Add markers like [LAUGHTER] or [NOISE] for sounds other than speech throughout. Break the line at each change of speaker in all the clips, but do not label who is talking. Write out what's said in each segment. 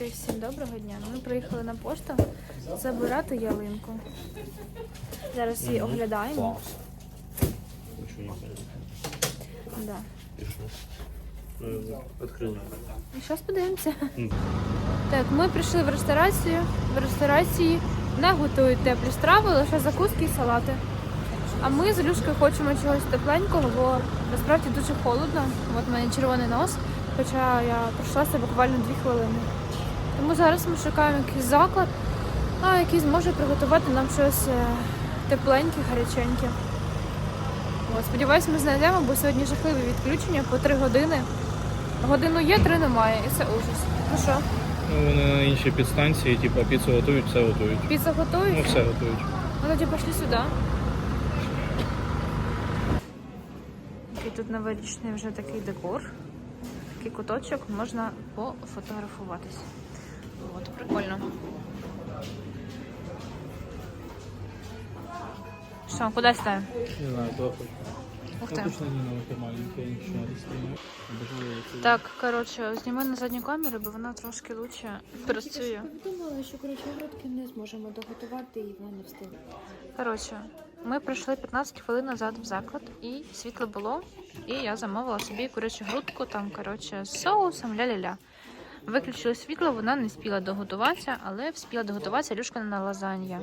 Привітики, всім доброго дня. Ми приїхали на пошту забирати ялинку. Зараз її оглядаємо. Да. І зараз подивимося. Так, ми прийшли в ресторацію. В ресторації не готують теплі страви, лише закуски і салати. А ми з Люшкою хочемо чогось тепленького, бо насправді дуже холодно. От у мене червоний нос, хоча я пройшлася буквально дві хвилини. Тому зараз ми шукаємо якийсь заклад, а, який зможе приготувати нам щось е, тепленьке, гаряченьке. От, сподіваюся, ми знайдемо, бо сьогодні жахливе відключення по три години. Годину є, три немає, і це ужас. Ну що,
Ну, вони на іншій підстанції, типу, піцу готують, все готують.
піца готують?
Ну, все готують.
Ну тоді пішли сюди. Який тут новорічний вже такий декор. Такий куточок, можна пофотографуватись. От, прикольно. Що, куди ставимо?
Не знаю, куди хочеш.
Ух
Ну,
ти.
точно не на таке маленьке, нічого не. Обожаю.
Так, коротше, зніми на задню камеру, бо вона трошки лучше працює.
Повідомила, що коротше грудки не зможемо доготувати і вона не встигне.
Коротше, ми прийшли 15 хвилин назад в заклад, і світло було, і я замовила собі курячу грудку, там, коротше, з соусом, ля-ля-ля. Виключили світло, вона не спіла доготуватися, але вспіла доготуватися Люшка на лазанья.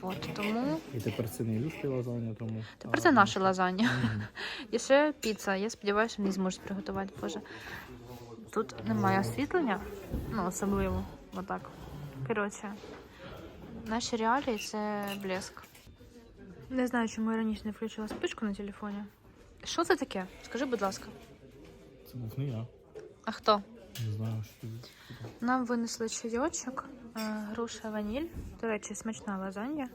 Вот, тому
І тепер це не юшки лазання, тому...
тепер це наше лазанья. [LAUGHS] І ще піца. Я сподіваюся, що мені зможуть приготувати. Боже. Тут немає освітлення, ну, особливо, отак. Коротше, наші реалії це блеск. Не знаю, чому я раніше не включила спичку на телефоні. Що це таке? Скажи, будь ласка.
Це був не я.
А хто?
Не знаю, що.
Нам винесли чайочок, е, груша ваніль, до речі, смачна лазанья.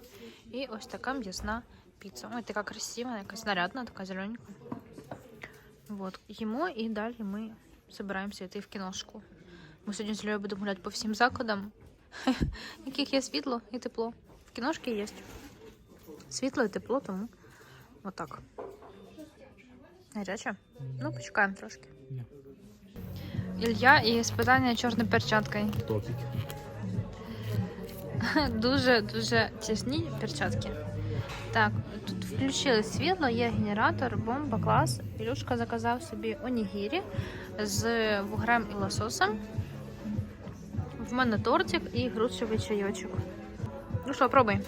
І ось така м'ясна піца. Ой, така красива, якась нарядна, така зелененька. Вот. Їмо і далі ми збираємося йти в кіношку. Ми сьогодні з Льою будемо гуляти по всім закладам, [LAUGHS] яких є світло і тепло. В кіношки є. Світло і тепло, тому отак. Гаряче? Ну, почекаємо трошки.
Ні.
Ілля і спитання чорною перчаткою.
Топік. [LAUGHS]
Дуже дуже тісні перчатки. Так, тут включили світло, є генератор, бомба, клас. Ілюшка заказав собі онігірі з вугрем і лососем. В мене тортик і грушевий чайочок. Ну що, пробуй.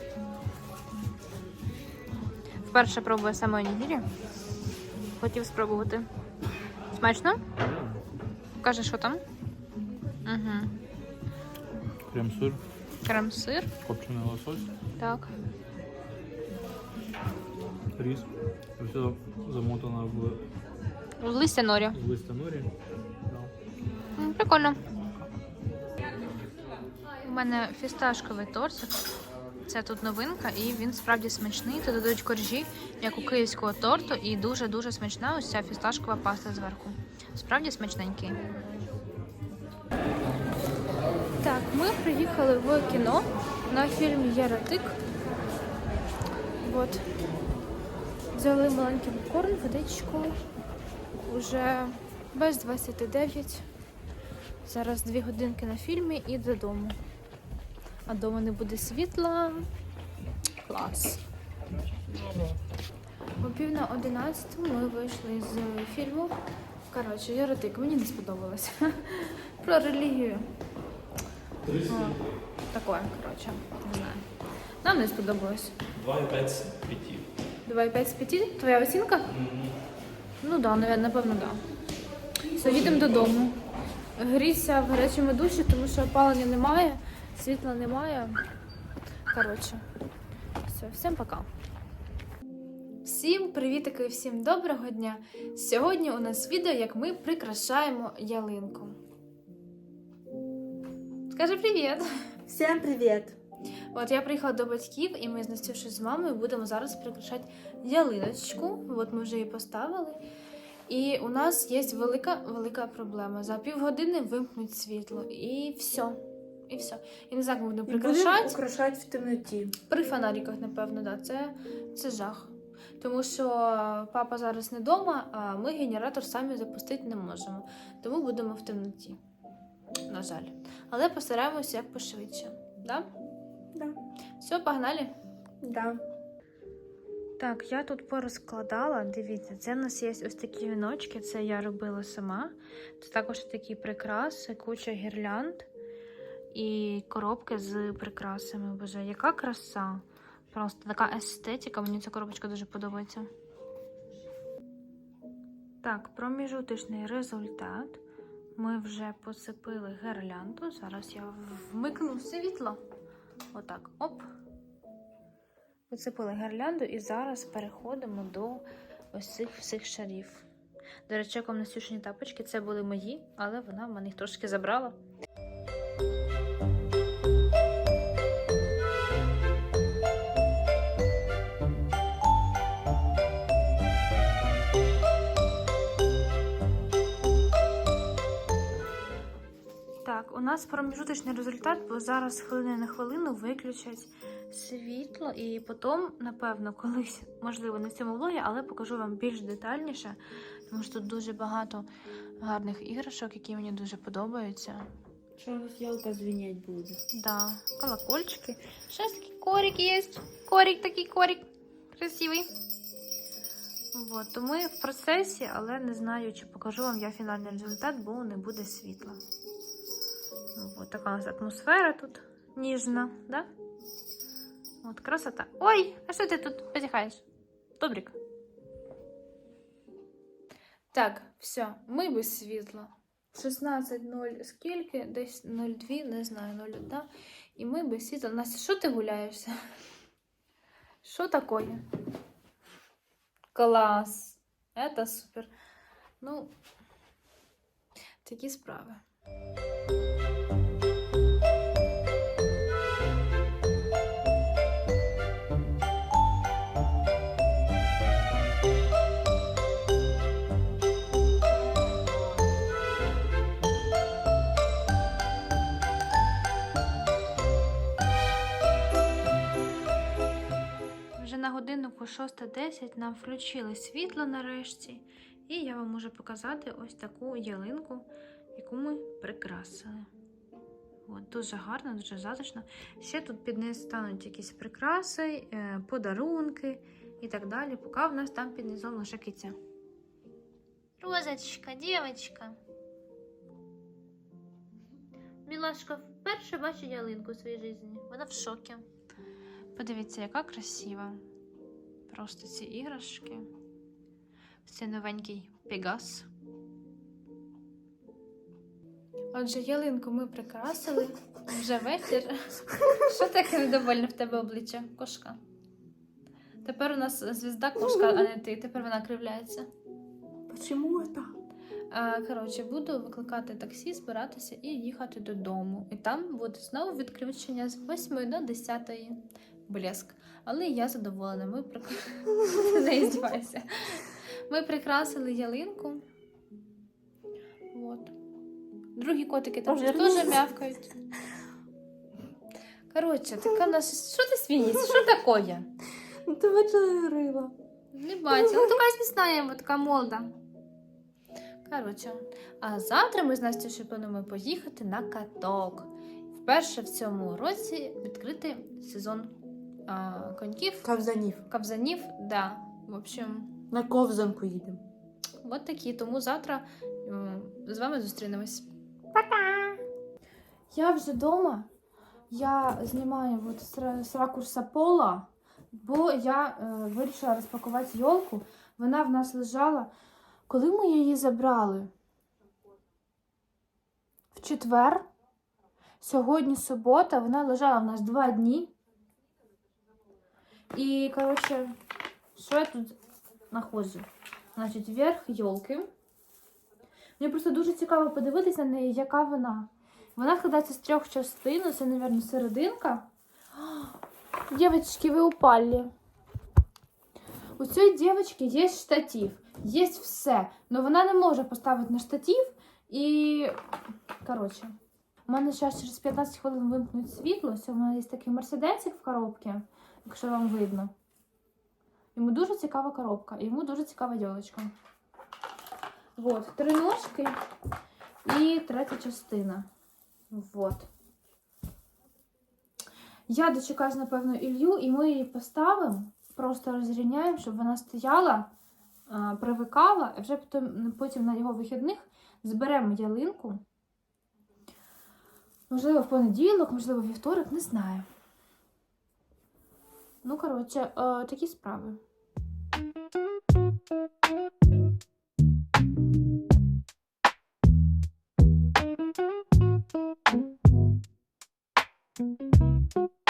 Вперше пробую саме онігірі. Хотів спробувати. Смачно? Каже, що там? Угу.
Крем-сир,
Крем-сир.
копчений лосось,
Так.
рис. Все замотано в
Листя норі.
в листя норі. Да.
Прикольно. У мене фісташковий тортик. Це тут новинка, і він справді смачний. Тут додають коржі, як у київського торту, і дуже-дуже смачна ось ця фісташкова паста зверху. Справді смачненький. Так, ми приїхали в кіно на фільм Єротик. От. Взяли маленький попкорн, водичку. Уже без 29. Зараз дві годинки на фільмі і додому. А вдома не буде світла. Клас. О пів на одинадцяту ми вийшли з фільму. Коротше, Єротик, мені не сподобалось. [LAUGHS] Про релігію. О, Такое, коротше, не знаю. Нам не сподобалось.
2,5 з 5.
2,5 з 5? Твоя оцінка? Ну так, напевно, так. Да. Все, їдемо додому. Грійся в гарячому душі, тому що опалення немає, світла немає. Коротше, все, всім пока. Всім привітики, всім доброго дня! Сьогодні у нас відео, як ми прикрашаємо ялинку. Скажи привіт!
Всім привіт!
От я приїхала до батьків, і ми з з мамою будемо зараз прикрашати ялиночку. От ми вже її поставили. І у нас є велика велика проблема. За півгодини вимкнуть світло. І все. І все. І не знаю, як ми будемо прикрашати.
украшати в темноті.
При фонариках, напевно, да. Це, це жах. Тому що папа зараз не вдома, а ми генератор самі запустити не можемо. Тому будемо в темноті. На жаль. Але постараємося як пошвидше. Да?
Да.
Все, погнали.
Да.
Так, я тут порозкладала. Дивіться, це в нас є ось такі віночки, це я робила сама. Це також такі прикраси, куча гірлянд і коробки з прикрасами. Боже, яка краса! Просто така естетика, мені ця коробочка дуже подобається. Так, проміжуточний результат. Ми вже посипили гірлянду. Зараз я вмикну світло. Отак, оп. Посипали гірлянду і зараз переходимо до ось цих всіх шарів. До речі, Настюшині тапочки, це були мої, але вона в мене їх трошки забрала. Нас проміжуточний результат, бо зараз хвилини на хвилину виключать світло, і потім, напевно, колись, можливо, не в цьому влогі, але покажу вам більш детальніше, тому що тут дуже багато гарних іграшок, які мені дуже подобаються.
Що у нас ялка звінять буде?
Да, колокольчики. Сейчас такий корик є. Корик такий корик. Красивий. Вот, то ми в процесі, але не знаю, чи покажу вам я фінальний результат, бо не буде світла. Вот така у нас атмосфера тут ніжна, да? От красота. Ой, а що ти тут потихаєш? Добрик. Так, все, ми без світла. 16.0 скільки? Десь 0,2, не знаю, 0,1. І ми без світла. Настя, що ти гуляєшся? Що таке? Клас! Это супер. Ну, такі справи. Годиннику 6.10 нам включили світло нарешті, і я вам можу показати ось таку ялинку, яку ми прикрасили. От, дуже гарно, дуже затишно. Ще тут під низ стануть якісь прикраси, е, подарунки і так далі, поки в нас там під низом лише киця. Розочка, дівчинка. Мілашка вперше бачить ялинку у своїй житті. Вона в шокі. Подивіться, яка красива. Просто ці іграшки. Це новенький Пегас. Отже, ялинку ми прикрасили. Вже вечір. Що таке недовольне в тебе обличчя? Кошка. Тепер у нас звізда кошка, а не ти. Тепер вона кривляється.
Почему это?
А, коротше, буду викликати таксі, збиратися і їхати додому. І там буде знову відключення з 8 до 10. Блеск. Але я задоволена. Ми [LAUGHS] не здівайся. Ми прикрасили ялинку. От. Другі котики там теж м'явкають. Коротше, така нас. Що ти смієшся? Що таке?
Ну ти бачила рила.
Не бачу. Ну така смішна, бо така молода. Коротше, а завтра ми з Настюшею плануємо поїхати на каток. Вперше в цьому році відкрити сезон а, коньків,
Кавзанів.
кавзанів. Да. В общем,
На ковзанку їдемо.
от такі. Тому завтра м, з вами зустрінемось. Пока! Я вже вдома. Я знімаю от з, ра- з ракурса пола, бо я е, вирішила розпакувати йолку. Вона в нас лежала. Коли ми її забрали? В четвер. Сьогодні субота, вона лежала в нас два дні. І, коротше, що я тут знаходжу? Значить, верх йолки. Мені просто дуже цікаво подивитися на неї, яка вона. Вона складається з трьох частин, це, мабуть, серединка. [GASPS] Дівчатки, ви упали. У цієї дівчинки є штатив, є все. але вона не може поставити на штатив і. Коротше, у мене зараз через 15 хвилин вимкнуть світло. У мене є такий мерседесик в коробці, якщо вам видно. Йому дуже цікава коробка, і йому дуже цікава дівчинка. Вот, три ножки і третя частина. Вот. Я дочекаюсь, напевно, Ілью, і ми її поставимо, просто розрівняємо, щоб вона стояла, привикала, і вже потім, потім на його вихідних зберемо ялинку. Можливо, в понеділок, можливо, вівторок, не знаю. Ну, коротше, е, такі справи. Thank you.